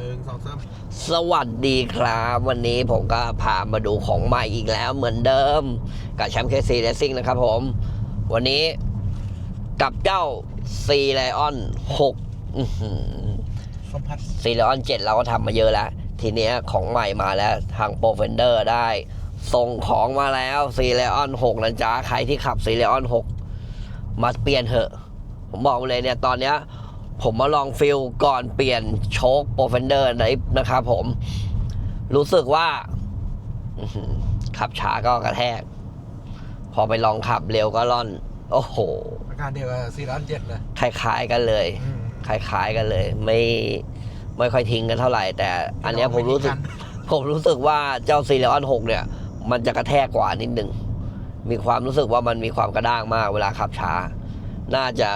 หนึ่งสองสามสวัสดีครับ วันนี้ผมก็พามาดูของใหม่อีกแล้วเหมือนเดิม กับแชมป์เคซีเรซิ่งนะครับผม วันนี้กับเจ้าซีไลออน6สัมผัสซีไลออน7เราก็ทำมาเยอะแล้ว ทีเนี้ยของใหม่มาแล้วทางโปรเฟนเดอร์ได้ ส่งของมาแล้วซีไลออน6นะจ๊ะ ใครที่ขับซีไลออน6มาเปลี่ยนเถอะ ผมบอกเลยเนี่ยตอนเนี้ย ผมมาลองฟิลก่อนเปลี่ยนโชคโปรเฟนเดอร์นะครับผม รู้สึกว่าอื้อหือขับช้าก็กระแทก พอไปลองขับเร็วก็ล่อน โอ้โหอาการเดียวกับสี่ล้านเจ็ดเลยคล้ายๆกันเลยอืมคล้ายๆกันเลย ไม่ไม่ค่อยทิ้งกันเท่าไหร่ แต่อันเนี้ยผมรู้สึก ผมรู้สึกว่าเจ้าซีเรออน6เนี่ย มันจะกระแทกกว่านิดนึงมีความรู้สึกว่ามันมีความกระด้างมากเวลาขับช้า น่าจะ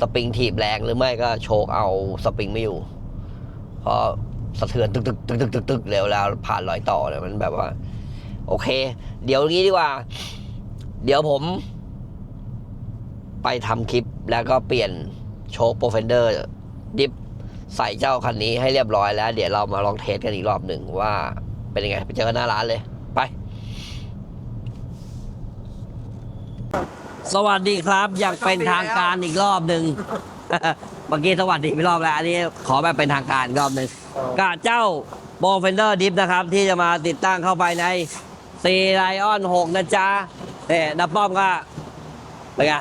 สปริงถีบแรงหรือไม่ก็โชกเอาสปริงไม่อยู่เพราะสะเทือนตึกตึกตึกตึกตึกตึกเร็วแล้วผ่านรอยต่อเนี่ยมันแบบว่า โอเค เดี๋ยวนี้ดีกว่า เดี๋ยวผม ไปทำคลิปแล้วก็เปลี่ยนโชคโปรเฟนเดอร์ ดิฟใส่เจ้าคันนี้ให้เรียบร้อยแล้ว เดี๋ยวเรามาลองเทสกันอีกรอบหนึ่งว่าเป็นยังไง ไปเจอกันหน้าร้านเลย ไป สวัสดีครับ อยากเป็นทางการอีกรอบหนึ่ง เมื่อกี้สวัสดีไปรอบแล้ว อันนี้ขอแบบเป็นทางการอีกรอบหนึ่งกับเจ้าโบเฟนเดอร์ดิฟนะครับ ที่จะมาติดตั้งเข้าไปในซีไลออน6นะจ๊ะเอ่ดับป้อมก็เป็นไง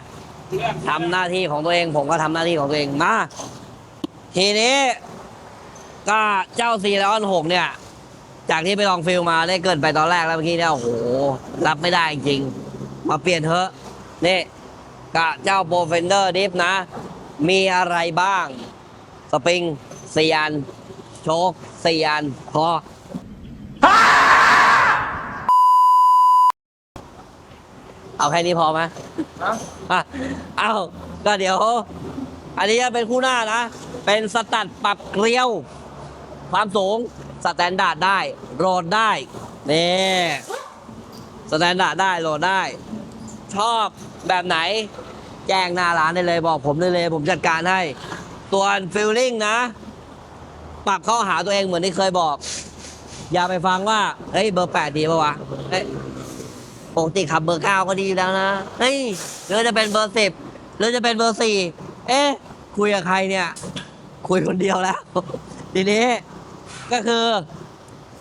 ทำหน้าที่ของตัวเอง ผมก็ทำหน้าที่ของตัวเองมาทีนี้ก็เจ้าซีไลออน6เนี่ย จากที่ไปลองฟิลมาได้เกินไปตอนแรกแล้วเมื่อกี้เนี่ยโอ้โหรับไม่ได้จริง มาเปลี่ยนเถอะ นี่กะเจ้าโปรเฟนเดอร์ดิฟนะ มีอะไรบ้าง สปริงสี่อัน โชคสี่อัน พอ เอาแค่นี้พอไหมอะเอาก็เดี๋ยว อันนี้จะเป็นคู่หน้านะ เป็นสตัดปรับเกลียว ความสูงสแตนดาร์ดได้โหลดได้ นี่ สแตนดาร์ดได้โหลดได้ ชอบแบบไหน แจ้งหน้าร้านได้เลยบอกผมได้เลย ผมจัดการให้ตัวนฟิลลิ่งนะ ปรับเข้าหาตัวเองเหมือนที่เคยบอก อย่าไปฟังว่าเฮ้ยเบอร์แปดดีปะวะเฮ้ยปกติขับเบอร์เก้าก็ดีแล้วนะเฮ้ยหรือจะเป็นเบอร์สิบหรือจะเป็นเบอร์สี่เอ๊ะคุยกับใครเนี่ย คุยคนเดียวแล้ว ทีนี้ก็คือ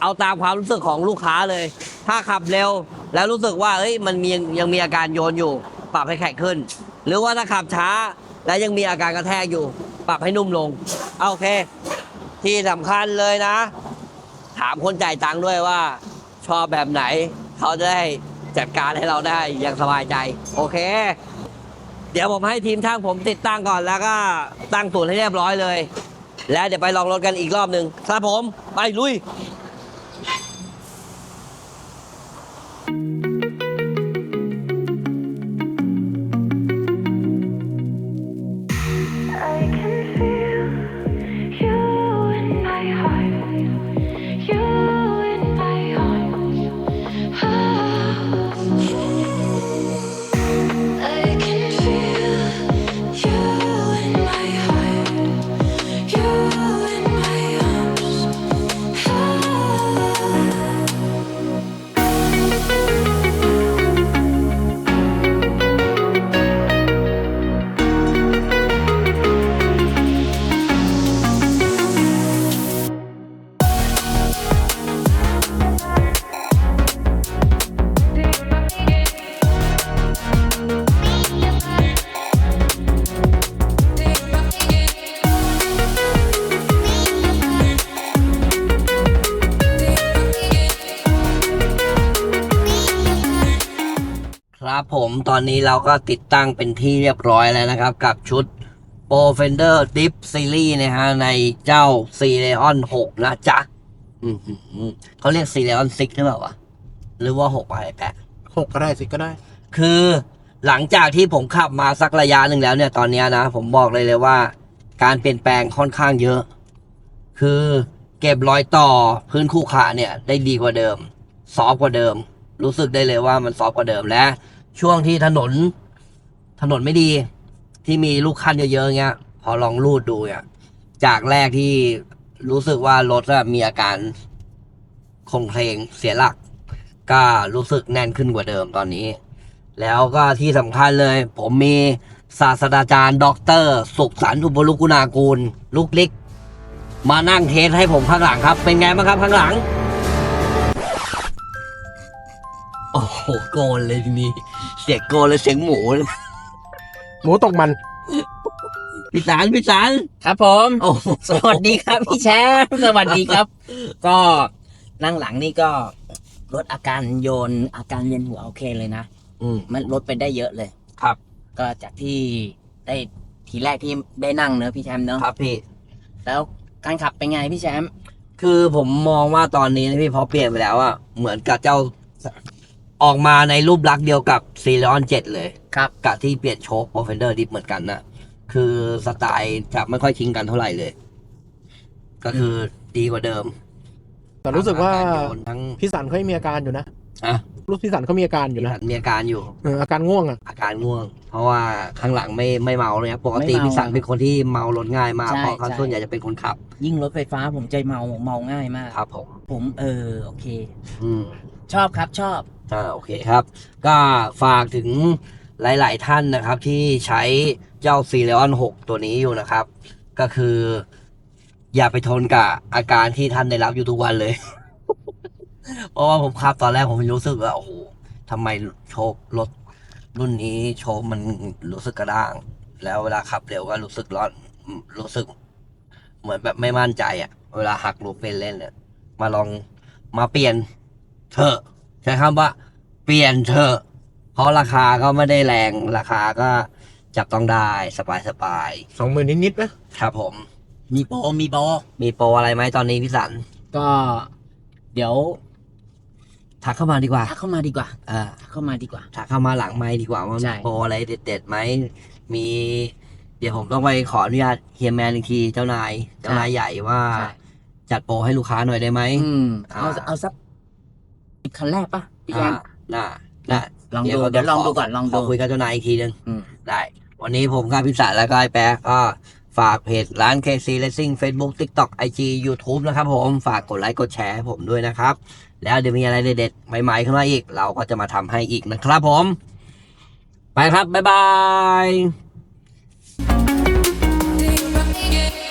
เอาตามความรู้สึกของลูกค้าเลย ถ้าขับเร็ว แล้วรู้สึกว่าเอ้ยมันมียังยังมีอาการโยนอยู่ ปรับให้แข็งขึ้น หรือว่าถ้าขับช้าแล้วยังมีอาการกระแทกอยู่ ปรับให้นุ่มลงเอาโอเค ที่สำคัญเลยนะ ถามคนจ่ายตังค์ด้วยว่า ชอบแบบไหน เขาจะได้จัดการให้เราได้อย่างสบายใจ โอเค เดี๋ยวผมให้ทีมช่างผมติดตั้งก่อนแล้วก็ตั้งศูนย์ให้เรียบร้อยเลย แล้วเดี๋ยวไปลองรถกันอีกรอบหนึ่งครับผม ไปลุย ครับผมตอนนี้เราก็ติดตั้งเป็นที่เรียบร้อยแล้วนะครับ กับชุด p r o f e n d e r Dip Series นะฮะในเจ้า c e l e o n 6 นะจ๊ะอื้อหือเขาเรียก c e l e o n 6หรือเปล่าวะหรือว่า6อะไรแปะหกก็ได้สิก็ได้ คือหลังจากที่ผมขับมาสักระยะหนึ่งแล้วเนี่ยตอนเนี้ยนะ ผมบอกเลยเลยว่า การเปลี่ยนแปลงค่อนข้างเยอะ คือเก็บรอยต่อพื้นคู่ขาเนี่ยได้ดีกว่าเดิม ซอฟต์กว่าเดิม รู้สึกได้เลยว่ามันซอฟต์กว่าเดิมและ ช่วงที่ถนน ถนนไม่ดี ที่มีลูกคันเยอะๆเงี้ย พอลองรูดดูเนี่ยจากแรกที่รู้สึกว่ารถมีอาการคงเพลงเสียหลัก ก็รู้สึกแน่นขึ้นกว่าเดิมตอนนี้ แล้วก็ที่สำคัญเลย ผมมีศาสตราจารย์ด็อกเตอร์สุขสันต์อุปลุกุณากูล ลูกลิก มานั่งเทสให้ผมข้างหลังครับ เป็นไงบ้างครับข้างหลัง อ้โหโกนเลยทีนี้ เสียงโกนเลยเสียงหมูเลยหมูตกมัน พี่สารพี่สารครับผม โอ้โหสวัสดีครับพี่แชมป์สวัสดีครับ ก็นั่งหลังนี่ก็ลดอาการโยนอาการเวียนหัวโอเคเลยนะ อืม มันลดไปได้เยอะเลยครับ ก็จากที่ได้ทีแรกที่ได้นั่งเนอะพี่แชมป์เนอะครับพี่ แล้วการขับเป็นไงพี่แชมป์คือผมมองว่าตอนนี้นะพี่พอเปลี่ยนไปแล้วอะเหมือนกับเจ้า ออกมาในรูปลักษณ์เดียวกับซีรอนเจ็ดเลยครับกับที่เปลี่ยนโชคโปรเฟนเดอร์ดิฟเหมือนกันนะคือสไตล์จะไม่ค่อยทิ้งกันเท่าไหร่เลย ก็คือดีกว่าเดิม แต่รู้สึกว่าทั้งรโยนทั้งพี่สันเขายังมีอาการอยู่นะอะรู้พี่สันเขามีอาการอยู่นะมีอาการอยู่เอออาการง่วงอะอาการง่วง เพราะว่าข้างหลังไม่ไม่เมาเลยครับปกติพี่สันเป็นคนที่เมารถง่ายมากเพราะเขาส่วนใหญ่จะเป็นคนขับ ยิ่งรถไฟฟ้าผมใจเมาเมาง่ายมากครับผมผมเออโอเค อืม ชอบครับชอบอ่าโอเคครับ ก็ฝากถึงหลาย ๆ ท่านนะครับ ที่ใช้เจ้าซีเรออน6ตัวนี้อยู่นะครับ ก็คือ อย่าไปทนกับอาการที่ท่านได้รับอยู่ทุกวันเลย เพราะว่าผมขับตอนแรกผมรู้สึกว่าโอ้โหทำไมโชครถรุ่นนี้โชคมันรู้สึกกระด้าง แล้วเวลาขับเร็วก็รู้สึกร้อนรู้สึก เหมือนแบบไม่มั่นใจอะเวลาหักลูกเป็นเล่นเนี่ยมาลองมาเปลี่ยน เถอะใช้คำว่า เปลี่ยนเถอะ เพราะราคาก็ไม่ได้แรงราคาก็จับต้องได้สบายสบายสองหมื่นนิดๆนะๆครับผม มีโปรมีโปรมีโปรอะไรไหมตอนนี้พี่สันก็เดี๋ยวทักเข้ามาดีกว่าทักเข้ามาดีกว่าอ่าทักเข้ามาดีกว่าทักเข้ามาหลังไม่ดีกว่าว่าใช่มีโปรอะไรเด็ดๆไหมมี เดี๋ยวผมต้องไปขออนุญาตเฮียแมนอีกทีเจ้านายเจ้านายใหญ่ว่าใช่จัดโปรให้ลูกค้าหน่อยได้ไหมอืมเอาอ่าเอาสัก สิบคันแรกปะพี่แจ๊น่าน่าลองดูเดี๋ยวลองดูก่อนลองดูคุยกับเจ้านายอีกทีหนึ่งได้ วันนี้ผมกับพิศาแล้วก็ไอ้แป๊กก็ฝากเพจร้าน KC Racing Facebook TikTok ไอจียูทูบนะครับผม ฝากกดไลค์กดแชร์ให้ผมด้วยนะครับ แล้วเดี๋ยวมีอะไรเด็ดๆ ใหม่ๆขึ้นมาอีก เราก็จะมาทำให้อีกนะครับผม ไปครับ บ๊ายบาย Bye.